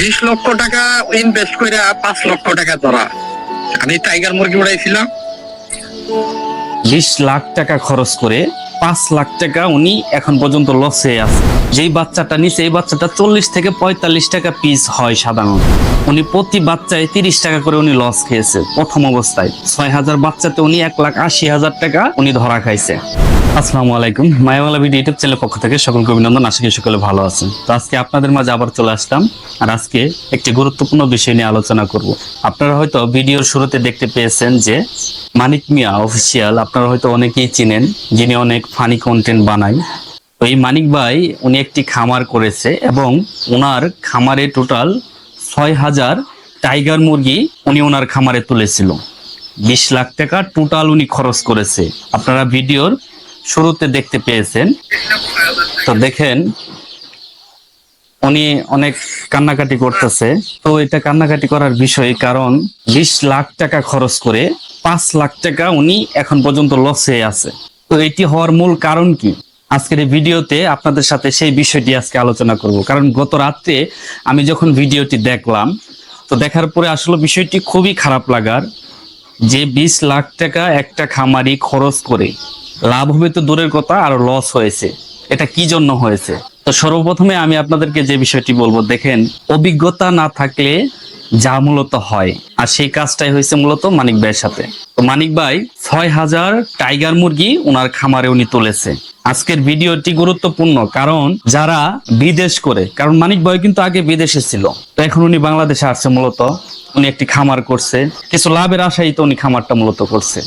বিশ লক্ষ টাকা ইনভেস্ট করে পাঁচ লক্ষ টাকা ধরা। আমি টাইগার মুরগি উড়াইছিলাম। বিশ লাখ টাকা খরচ করে পাঁচ লাখ টাকা উনি এখন পর্যন্ত লসে আছে। যেই বাচ্চাটা নিচে এই বাচ্চাটা চল্লিশ থেকে পঁয়তাল্লিশ টাকা পিস হয় সাধারণত। উনি প্রতি বাচ্চায় তিরিশ টাকা করে উনি লস খেয়েছে। প্রথম অবস্থায়। ছয় হাজার বাচ্চাতে উনি এক লাখ আশি হাজার টাকা উনি ধরা খাইছে। আসসালামু আলাইকুম। মায়াওয়ালা ভিডিও ইউটিউব চ্যানেলের পক্ষ থেকে সকলকে অভিনন্দন। আশা করি সকলে ভালো আছেন। তো আজকে আপনাদের মাঝে আবার চলে আসলাম আর আজকে একটি গুরুত্বপূর্ণ বিষয় নিয়ে আলোচনা করব। আপনারা হয়তো ভিডিওর শুরুতে দেখতে পেয়েছেন যে মানিক মিয়া অফিসিয়াল, আপনারা হয়তো অনেকেই চিনেন, যিনি অনেক ফানি কন্টেন্ট বানায় তো এই মানিক ভাই, উনি একটি খামার করেছে এবং ওনার খামারে টোটাল ছয় হাজার টাইগার মুরগি উনি ওনার খামারে তুলেছিল। বিশ লাখ টাকা টোটাল উনি খরচ করেছে। আপনারা ভিডিওর শুরুতে দেখতে পেয়েছেন। তো দেখেন, উনি অনেক কান্নাকাটি করতেছে। তো এটা কান্নাকাটি করার বিষয় কারণ বিশ লাখ টাকা খরচ করে পাঁচ লাখ টাকা উনি এখন পর্যন্ত লসে আছে। তো এটি হওয়ার মূল কারণ কি? আজকের এই ভিডিওতে আপনাদের সাথে সেই বিষয়টি আজকে আলোচনা করব। কারণ গত রাত্রে আমি যখন ভিডিওটি দেখলাম, তো দেখার পরে আসলে বিষয়টি খুবই খারাপ লাগার যে বিশ লাখ টাকা একটা খামারি খরচ করে লাভ হবে তো দূরের কথা, আর লস হয়েছে। এটা কি জন্য হয়েছে? তো সর্বপ্রথমে আমি আপনাদেরকে যে বিষয়টি বলব, দেখেন, অভিজ্ঞতা না থাকলে যা মূলত হয়। আর সেই কাজটাই হয়েছে মূলত মানিক ভাইয়ের সাথে। তো মানিক ভাই, ছয় হাজার টাইগার মুরগি ওনার খামারে উনি তুলেছে। আজকের ভিডিওটি গুরুত্বপূর্ণ কারণ যারা বিদেশ করে, কারণ মানিক ভাই কিন্তু আগে বিদেশে ছিল। তো এখন উনি বাংলাদেশে আসছে মূলত। উনি একটি খামার করছে। কিছু লাভের আশাই তো উনি খামারটা মূলত করছে।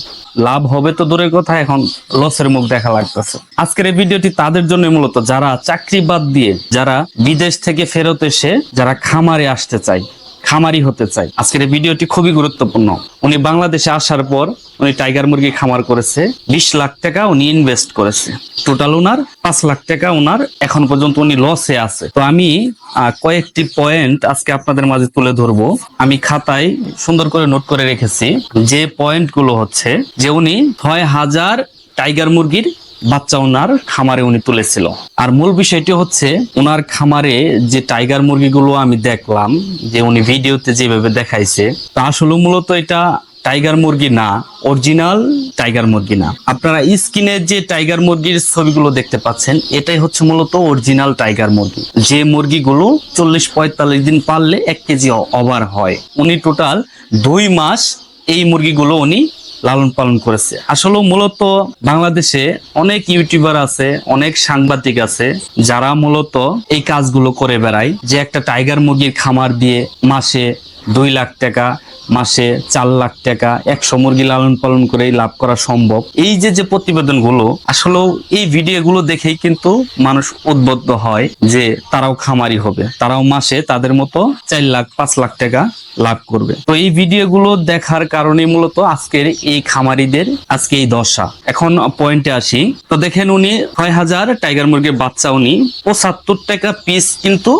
লাভ হবে তো দূরের কথা, এখন লসের মুখ দেখা লাগতেছে। আজকের এই ভিডিওটি তাদের জন্য মূলত যারা চাকরি বাদ দিয়ে, যারা বিদেশ থেকে ফেরত এসে, যারা খামারে আসতে চায় খামারি হতে চায় আজকের এই ভিডিওটি খুবই গুরুত্বপূর্ণ। উনি বাংলাদেশে আসার পর উনি টাইগার মুরগি খামার করেছে, বিশ লাখ টাকা উনি ইনভেস্ট করেছে। টোটাল ওনার পাঁচ লাখ টাকা ওনার এখন পর্যন্ত উনি লসে আছে। তো আমি কয়েকটি পয়েন্ট আজকে আপনাদের মাঝে তুলে ধরবো। আমি খাতায় সুন্দর করে নোট করে রেখেছি। যে পয়েন্টগুলো হচ্ছে যে উনি ছয় হাজার টাইগার মুরগির বাচ্চা ওনার খামারে উনি তুলেছিল। আর মূল বিষয়টি হচ্ছে ওনার খামারে যে টাইগার মুরগিগুলো আমি দেখলাম, যে উনি ভিডিওতে যেভাবে দেখাইছে, তা আসলে মূলত এটা টাইগার মুরগি না অরিজিনাল টাইগার মুরগি না। আপনারা স্ক্রিনে যে টাইগার মুরগির ছবিগুলো দেখতে পাচ্ছেন, এটাই হচ্ছে মূলত অরিজিনাল টাইগার মুরগি। যে মুরগিগুলো চল্লিশ পঁয়তাল্লিশ দিন পারলে এক কেজি ওভার হয়। উনি টোটাল দুই মাস এই মুরগিগুলো উনি লালন পালন করেছে। আসলে মূলত বাংলাদেশে অনেক ইউটিউবার আছে, অনেক সাংবাদিক আছে, যারা মূলত এই কাজগুলো করে বেড়ায়। যে একটা টাইগার মুরগির খামার দিয়ে মাসে দুই লাখ টাকা মাসে চার লাখ টাকা একশো মুরগি লালন পালন করে লাভ করা সম্ভব। এই যে যে প্রতিবেদনগুলো, আসলেও এই ভিডিওগুলো দেখেই কিন্তু মানুষ উদ্বুদ্ধ হয় যে তারাও খামারি হবে। তারাও মাসে তাদের মতো চার লাখ, পাঁচ লাখ টাকা লাভ করবে। তো এই ভিডিওগুলো দেখার কারণে মূলত আজকের এই খামারিদের আজকে এই দশা। এখন পয়েন্টে আসি। তো দেখেন উনি ছয় হাজার টাইগার মুরগির বাচ্চা। উনি পঁচাত্তর টাকা পিস কিন্তু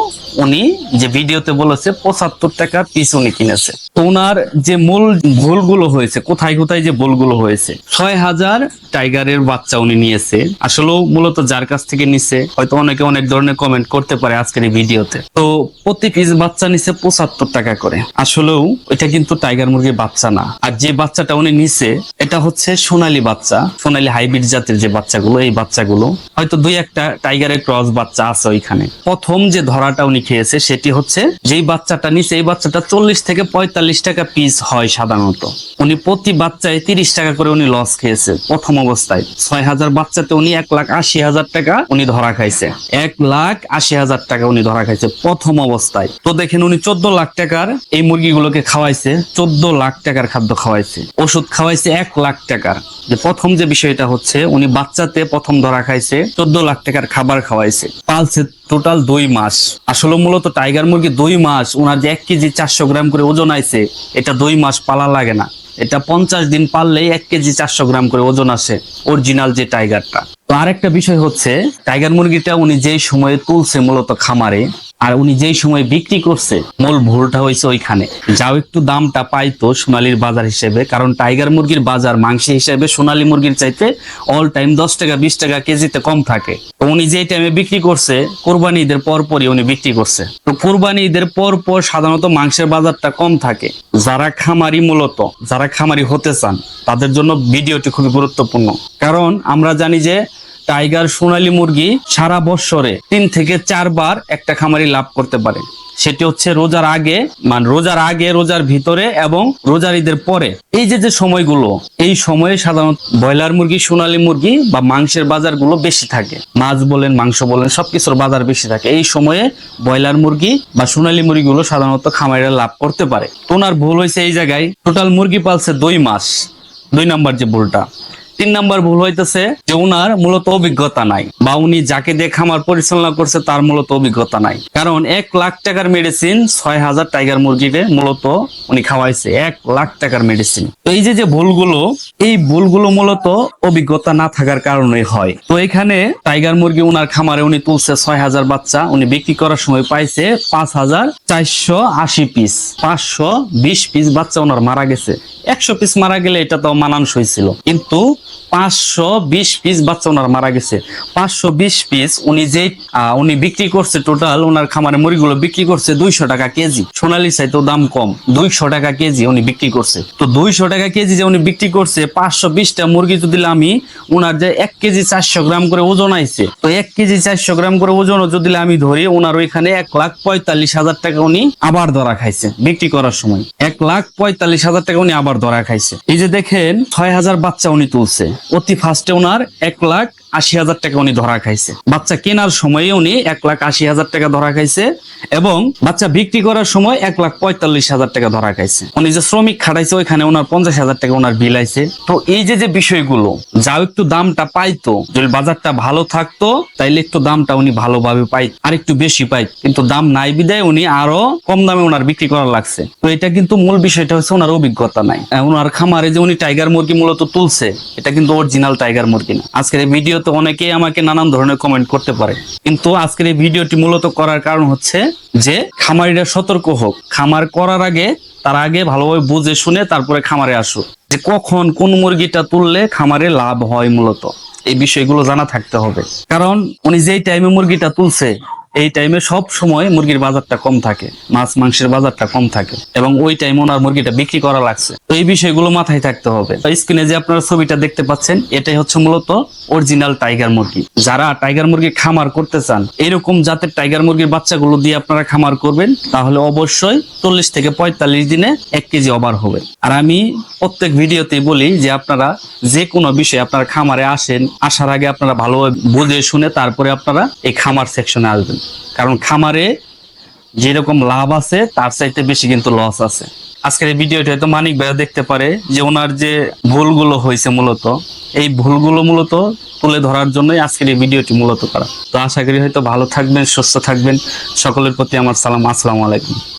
উনি যে ভিডিওতে বলেছে, পঁচাত্তর টাকা পিস উনি কিনেছে। ওনার যে মূল ভুলগুলো হয়েছে, কোথায় কোথায় যে ভুলগুলো হয়েছে, ছয় হাজার টাইগারের বাচ্চা উনি নিয়েছে। আসলেও মূলত যার কাছ থেকে নিছে, হয়তো অনেকে অনেক ধরনের কমেন্ট করতে পারে আজকের এই ভিডিওতে। তো প্রতি পিস বাচ্চা নিছে পঁচাত্তর টাকা করে। আসলেও এটা কিন্তু টাইগার মুরগির বাচ্চা না। আর যে বাচ্চাটা উনি নিছে, এটা হচ্ছে সোনালী বাচ্চা। সোনালী হাইব্রিড জাতের যে বাচ্চাগুলো, এই বাচ্চাগুলো, হয়তো দুই একটা টাইগারের ক্রস বাচ্চা আছে ওইখানে। প্রথম যে ধরাটা উনি খেয়েছে সেটি হচ্ছে, যেই বাচ্চাটা নিছে, এই বাচ্চাটা চল্লিশ থেকে পঁয়তাল্লিশ টাকা পিস হয় সাধারণত। উনি প্রতি বাচ্চায় তিরিশ টাকা করে উনি লস খেয়েছে প্রথম অবস্থায়। ছয় হাজার বাচ্চাতে উনি এক লাখ আশি হাজার টাকা উনি ধরা খাইছে। এক লাখ আশি হাজার টাকা উনি ধরা খাইছে প্রথম অবস্থায়। তো দেখেন উনি চোদ্দ লাখ টাকার এই মুরগিগুলোকে খাওয়াইছে, চোদ্দ লাখ টাকার খাদ্য খাওয়াইছে। ওষুধ খাওয়াইছে এক লাখ টাকার। যে প্রথম যে বিষয়টা হচ্ছে, উনি বাচ্চাতে প্রথম ধরা খাইছে, চোদ্দ লাখ টাকার খাবার খাওয়াইছে। পালছে টোটাল দুই মাস। আসলে মূলত টাইগার মুরগি দুই মাস ওনার যে এক কেজি চারশো গ্রাম করে ওজন আইছে, এটা দুই মাস পালা লাগে না। এটা পঞ্চাশ দিন পারলেই এক কেজি চারশো গ্রাম করে ওজন আসে, অরিজিনাল যে টাইগারটা। তো আরেকটা বিষয় হচ্ছে, টাইগার মুরগিটা উনি যেই সময়ে তুলছে মূলত খামারে আর উনি যেই সময় বিক্রি করছে, মূল ভুলটা হয়েছে ওইখানে। যাও একটু দামটা পাইতো সোনালীর বাজার হিসেবে, কারণ টাইগার মুরগির বাজার মাংস হিসেবে সোনালী মুরগির চাইতে অল টাইম দশ টাকা, বিশ টাকা কেজিতে কম থাকে। তো উনি যেই টাইমে বিক্রি করছে, কোরবানি ঈদের পর পরই উনি বিক্রি করছে। তো কোরবানি ঈদের পর পর সাধারণত মাংসের বাজারটা কম থাকে। যারা খামারি মূলত, যারা খামারি হতে চান, তাদের জন্য ভিডিওটি খুবই গুরুত্বপূর্ণ। কারণ আমরা জানি যে টাইগার সোনালী মুরগি সারা বছরে তিন থেকে চারবার একটা খামারি লাভ করতে পারে। সেটি হচ্ছে রোজার আগে মানে রোজার আগে, রোজার ভিতরে এবং রোজার ঈদের পরে। এই যে যে সময়গুলো, এই সময়ে সাধারণত ব্রয়লার মুরগি, সোনালী মুরগি বা মাংসের বাজারগুলো বেশি থাকে। মাছ বলেন, মাংস বলেন, সবকিছুর বাজার বেশি থাকে। এই সময়ে ব্রয়লার মুরগি বা সোনালী মুরগিগুলো সাধারণত খামারিরা লাভ করতে পারে। তো ওনার ভুল হয়েছে এই জায়গায়। টোটাল মুরগি পালছে দুই মাস। দুই নাম্বার যে ভুলটা। তিন নাম্বার ভুল হইতেছে যে উনার মূলত অভিজ্ঞতা নাই বা উনি যাকে দিয়ে খামার পরিচালনা করছে তার মূলত অভিজ্ঞতা নাই। কারণ এক লাখ টাকার মেডিসিন ছয় হাজার টাইগার মুরগিকে মূলত উনি খাওয়াইছে। এক লাখ টাকার মেডিসিন তো এই যে যে ভুলগুলো, এই ভুলগুলো মূলত অভিজ্ঞতা না থাকার কারণে হয়। তো এখানে টাইগার মুরগি উনার খামারে উনি তুলছে ছয় হাজার বাচ্চা, উনি বিক্রি করার সময় পাইছে পাঁচ হাজার চারশো আশি পিস পাঁচশো বিশ পিস বাচ্চা ওনার মারা গেছে। একশো পিস মারা গেলে এটা তো মানানসই ছিল। কিন্তু you পাঁচশো বিশ পিস বাচ্চা ওনার মারা গেছে। পাঁচশো বিশ পিস উনি যে উনি বিক্রি করছে টোটাল ওনার খামারে মুরগিগুলো বিক্রি করছে দুইশো টাকা কেজি। সোনালী চাইতেও দাম কম, দুইশো টাকা কেজি উনি বিক্রি করছে। তো দুইশো টাকা কেজি যে উনি বিক্রি করছে, পাঁচশো বিশটা মুরগি যদি আমি ওনার যে এক কেজি চারশো গ্রাম করে ওজন আইছে। তো এক কেজি চারশো গ্রাম করে ওজন যদি আমি ধরি ওনার ওইখানে এক লাখ পঁয়তাল্লিশ হাজার টাকা উনি আবার ধরা খাইছে বিক্রি করার সময়। এক লাখ পঁয়তাল্লিশ হাজার টাকা উনি আবার ধরা খাইছে। এই যে দেখেন, ছয় হাজার বাচ্চা উনি তুলছে। অতি ফার্স্টে ওনার এক লাখ আশি হাজার টাকা উনি ধরা খাইছে। বাচ্চা কেনার সময়ে উনি এক লাখ আশি হাজার টাকা ধরা খাইছে এবং বাচ্চা বিক্রি করার সময় এক লাখ পঁয়তাল্লিশ হাজার টাকা ধরা খাইছে। উনি যে শ্রমিক খাটাইছে, ওইখানে ওনার পঞ্চাশ হাজার টাকা ওনার বিল আইছে। তো এই যে যে বিষয়গুলো, যাও একটু দামটা পাইতো, যদি বাজারটা ভালো থাকতো, তাইলে একটু দামটা উনি ভালোভাবে পাই, আর একটু বেশি পাই। কিন্তু দাম নাই বিদায় উনি আরও কম দামে ওনার বিক্রি করা লাগছে। তো এটা কিন্তু মূল বিষয়টা হচ্ছে ওনার অভিজ্ঞতা নাই। ওনার খামারে যে উনি টাইগার মুরগি মূলত তুলছে, এটা কিন্তু অরিজিনাল টাইগার মুরগি না। আজকের এই ভিডিওতে অনেকেই আমাকে নানান ধরনের কমেন্ট করতে পারে। কিন্তু আজকের এই ভিডিওটি মূলত করার কারণ হচ্ছে যে, খামারিরা সতর্ক হোক। খামার করার আগে, তার আগে ভালোভাবে বুঝে শুনে তারপরে খামারে আসুক। যে কখন কোন মুরগিটা তুললে খামারে লাভ হয় মূলত। এই বিষয়গুলো জানা থাকতে হবে। কারণ উনি যেই টাইমে মুরগিটা তুলছে এই টাইমে সব সময় মুরগির বাজারটা কম থাকে, মাছ, মাংসের বাজারটা কম থাকে এবং ওই টাইমে ওনার মুরগিটা বিক্রি করা লাগছে। তো এই বিষয়গুলো মাথায় থাকতে হবে। স্ক্রিনে যে আপনারা ছবিটা দেখতে পাচ্ছেন, এটাই হচ্ছে মূলত অরিজিনাল টাইগার মুরগি। যারা টাইগার মুরগি খামার করতে চান, এরকম জাতের টাইগার মুরগির বাচ্চাগুলো দিয়ে আপনারা খামার করবেন, তাহলে অবশ্যই চল্লিশ থেকে পঁয়তাল্লিশ দিনে এক কেজি ওভার হবে। আর আমি প্রত্যেক ভিডিওতে বলি যে আপনারা যে কোনো বিষয়ে আপনারা খামারে আসেন, আসার আগে আপনারা ভালোভাবে বুঝে শুনে তারপরে আপনারা এই খামার সেকশনে আসবেন। কারণ খামারে যেরকম লাভ আছে, তার চাইতে বেশি কিন্তু লস আছে। আজকের এই ভিডিওটি হয়তো মানিক ভাই দেখতে পারে যে ওনার যে ভুলগুলো হয়েছে মূলত, এই ভুলগুলো মূলত তুলে ধরার জন্যই আজকের এই ভিডিওটি মূলত করা। তো আশা করি হয়তো ভালো থাকবেন, সুস্থ থাকবেন। সকলের প্রতি আমার সালাম, আসসালামু আলাইকুম।